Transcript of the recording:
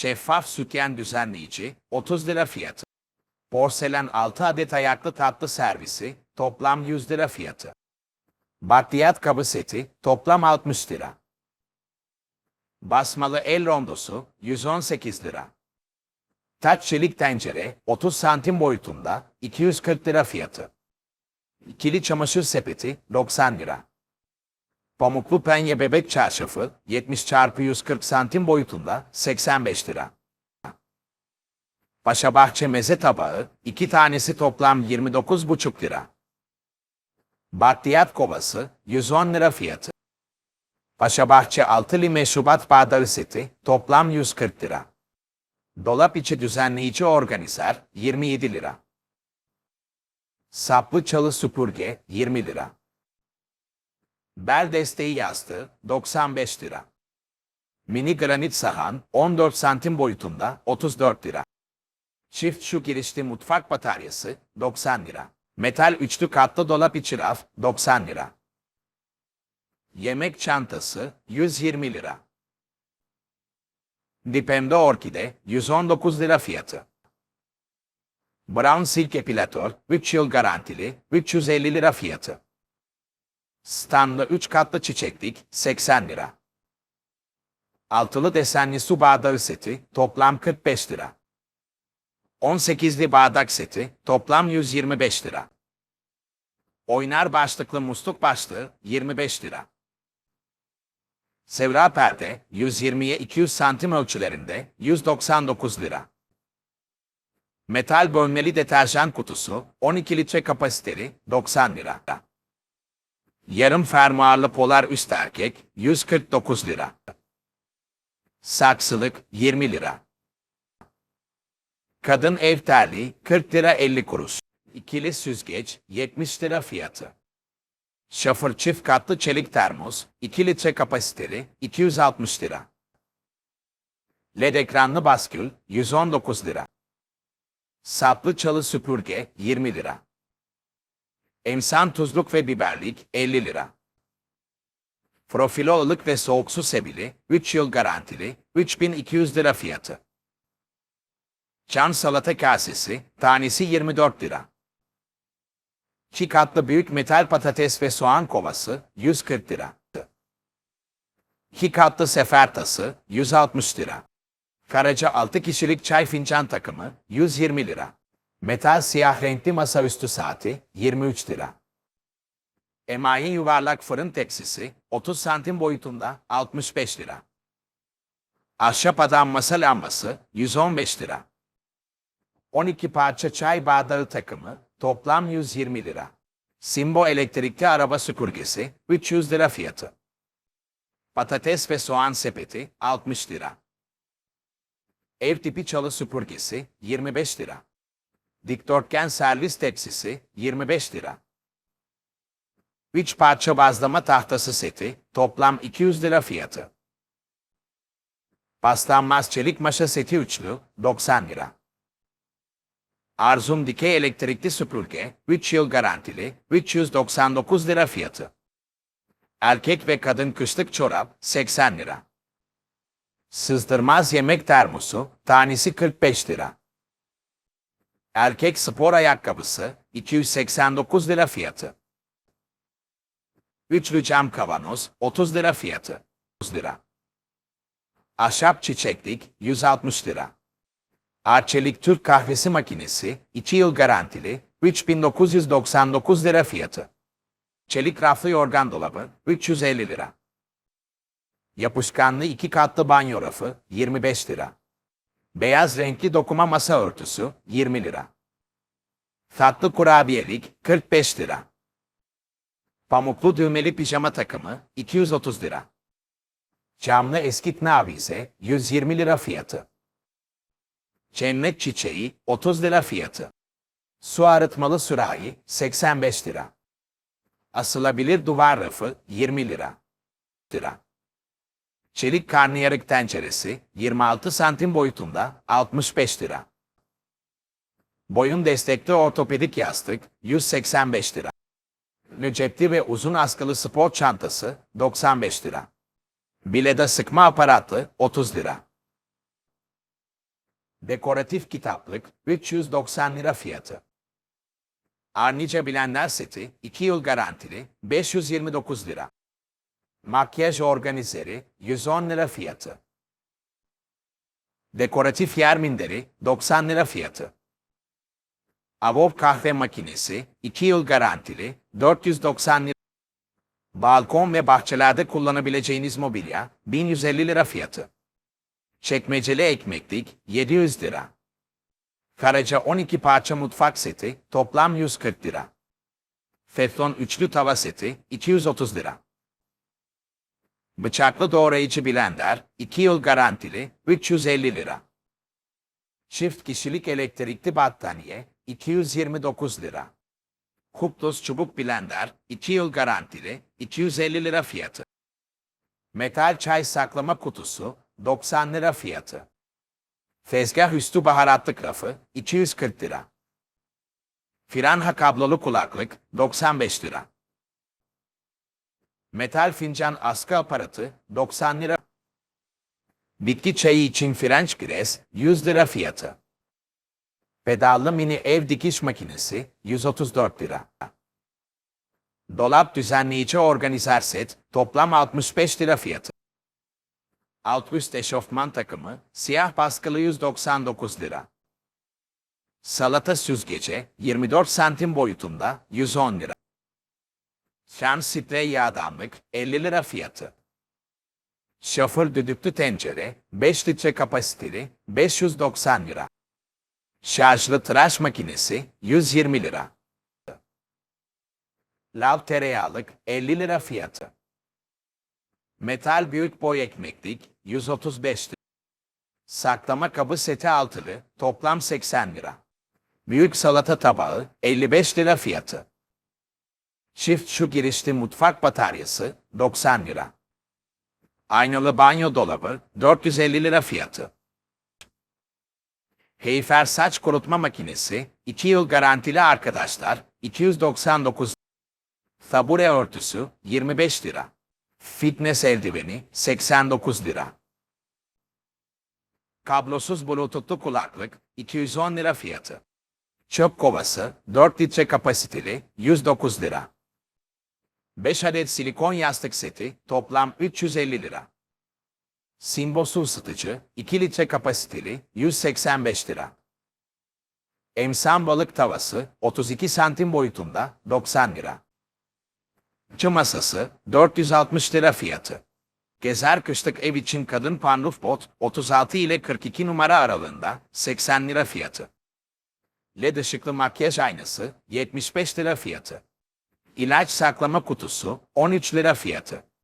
Şeffaf sütyen düzenleyici 30 lira fiyatı. Porselen 6 adet ayaklı tatlı servisi toplam 100 lira fiyatı. Bakliyat kabı seti toplam 60 lira. Basmalı el rondosu 118 lira. Taç çelik tencere 30 santim boyutunda 240 lira fiyatı. İkili çamaşır sepeti 90 lira. Pamuklu penye bebek çarşafı 70 çarpı 140 santim boyutunda 85 lira. Paşabahçe meze tabağı 2 tanesi toplam 29,5 lira. Bakliyat kovası 110 lira fiyatı. Paşabahçe altılı meşrubat bardağı seti toplam 140 lira. Dolap içi düzenleyici organizer 27 lira. Saplı çalı süpürge 20 lira. Bel desteği yastığı 95 lira. Mini granit sahan 14 santim boyutunda 34 lira. Çift şu girişli mutfak bataryası 90 lira. Metal üçlü katlı dolap içi raf 90 lira. Yemek çantası 120 lira. Dipemde orkide 119 lira fiyatı. Brown Silk Epilatör 3 yıl garantili 350 lira fiyatı. Standlı 3 katlı çiçeklik 80 lira. Altılı desenli su bardağı seti toplam 45 lira. 18'li bardak seti toplam 125 lira. Oynar başlıklı musluk başlığı 25 lira. Sevra perde 120'ye 200 santim ölçülerinde 199 lira. Metal bölmeli deterjan kutusu 12 litre kapasiteli 90 lira. Yarım fermuarlı polar üst erkek 149 lira. Saksılık 20 lira. Kadın ev terliği 40 lira 50 kuruş. İkili süzgeç 70 lira fiyatı. Şafır çift katlı çelik termos 2 litre kapasiteli 260 lira. LED ekranlı baskül 119 lira. Saplı çalı süpürge 20 lira. Emsan tuzluk ve biberlik 50 lira. Profilo ılık ve soğuk su sebili 3 yıl garantili 3200 lira fiyatı. Çan salata kasesi tanesi 24 lira. Katlı büyük metal patates ve soğan kovası 140 lira. İki katlı sefer tası 160 lira. Karaca 6 kişilik çay fincan takımı 120 lira. Metal siyah renkli masaüstü saati 23 lira. Emayi yuvarlak fırın tepsisi 30 santim boyutunda 65 lira. Ahşap adam masa lambası 115 lira. 12 parça çay bardağı takımı toplam 120 lira. Simbo elektrikli araba süpürgesi 300 lira fiyatı. Patates ve soğan sepeti 60 lira. Ev tipi çalı süpürgesi 25 lira. Dikdörtgen servis tepsisi 25 lira. 3 parça bazlama tahtası seti toplam 200 lira fiyatı. Paslanmaz çelik maşa seti üçlü 90 lira. Arzum dikey elektrikli süpürge 3 yıl garantili 399 lira fiyatı. Erkek ve kadın kışlık çorap 80 lira. Sızdırmaz yemek termosu tanesi 45 lira. Erkek spor ayakkabısı 289 lira fiyatı. Üçlü cam kavanoz 30 lira fiyatı. 30 lira. Ahşap çiçeklik 160 lira. Arçelik Türk kahvesi makinesi 2 yıl garantili 3999 lira fiyatı. Çelik raflı yorgan dolabı 350 lira. Yapışkanlı iki katlı banyo rafı 25 lira. Beyaz renkli dokuma masa örtüsü 20 lira. Tatlı kurabiyelik 45 lira. Pamuklu düğmeli pijama takımı 230 lira. Camlı eskitme avize 120 lira fiyatı. Cennet çiçeği 30 lira fiyatı. Su arıtmalı sürahi 85 lira. Asılabilir duvar rafı 20 lira. lira. Çelik karnıyarık tenceresi 26 santim boyutunda 65 lira. Boyun destekli ortopedik yastık 185 lira. Cepli ve uzun askılı spor çantası 95 lira. Bileda sıkma aparatı 30 lira. Dekoratif kitaplık 390 lira fiyatı. Arnice bilenler seti 2 yıl garantili 529 lira. Makyaj organizeri 110 lira fiyatı. Dekoratif yer minderi 90 lira fiyatı. Avov kahve makinesi 2 yıl garantili 490 lira. Balkon ve bahçelerde kullanabileceğiniz mobilya 1150 lira fiyatı. Çekmeceli ekmeklik 700 lira. Karaca 12 parça mutfak seti toplam 140 lira. Teflon üçlü tava seti 230 lira. Bıçaklı doğrayıcı blender 2 yıl garantili 350 lira. Çift kişilik elektrikli battaniye 229 lira. Kuplos çubuk blender 2 yıl garantili 250 lira fiyatı. Metal çay saklama kutusu 90 lira fiyatı. Tezgah üstü baharatlık rafı 240 lira. Firanha kablolu kulaklık 95 lira. Metal fincan askı aparatı 90 lira. Bitki çayı için French Press 100 lira fiyatı. Pedallı mini ev dikiş makinesi 134 lira. Dolap düzenleyici organizer set toplam 65 lira fiyatı. Alt üst eşofman takımı siyah baskılı 199 lira. Salata süzgece 24 santim boyutunda 110 lira. Şans sprey yağdanlık 50 lira fiyatı. Şoför düdüklü tencere 5 litre kapasiteli 590 lira. Şarjlı tıraş makinesi 120 lira. Lav tereyağlık 50 lira fiyatı. Metal büyük boy ekmeklik 135 lira. Saklama kabı seti altılı toplam 80 lira. Büyük salata tabağı 55 lira fiyatı. Çift şu girişli mutfak bataryası 90 lira. Aynalı banyo dolabı 450 lira fiyatı. Heyfer saç kurutma makinesi 2 yıl garantili arkadaşlar 299 Tabure örtüsü 25 lira. Fitness eldiveni 89 lira. Kablosuz bluetoothlu kulaklık 210 lira fiyatı. Çöp kovası 4 litre kapasiteli 109 lira. 5 adet silikon yastık seti toplam 350 lira. Simbo su ısıtıcı 2 litre kapasiteli 185 lira. Emsan balık tavası 32 santim boyutunda 90 lira. Çı masası 460 lira fiyatı. Gezer kışlık ev için kadın panruf bot 36 ile 42 numara aralığında 80 lira fiyatı. LED ışıklı makyaj aynası 75 lira fiyatı. İlaç saklama kutusu 13 lira fiyatı.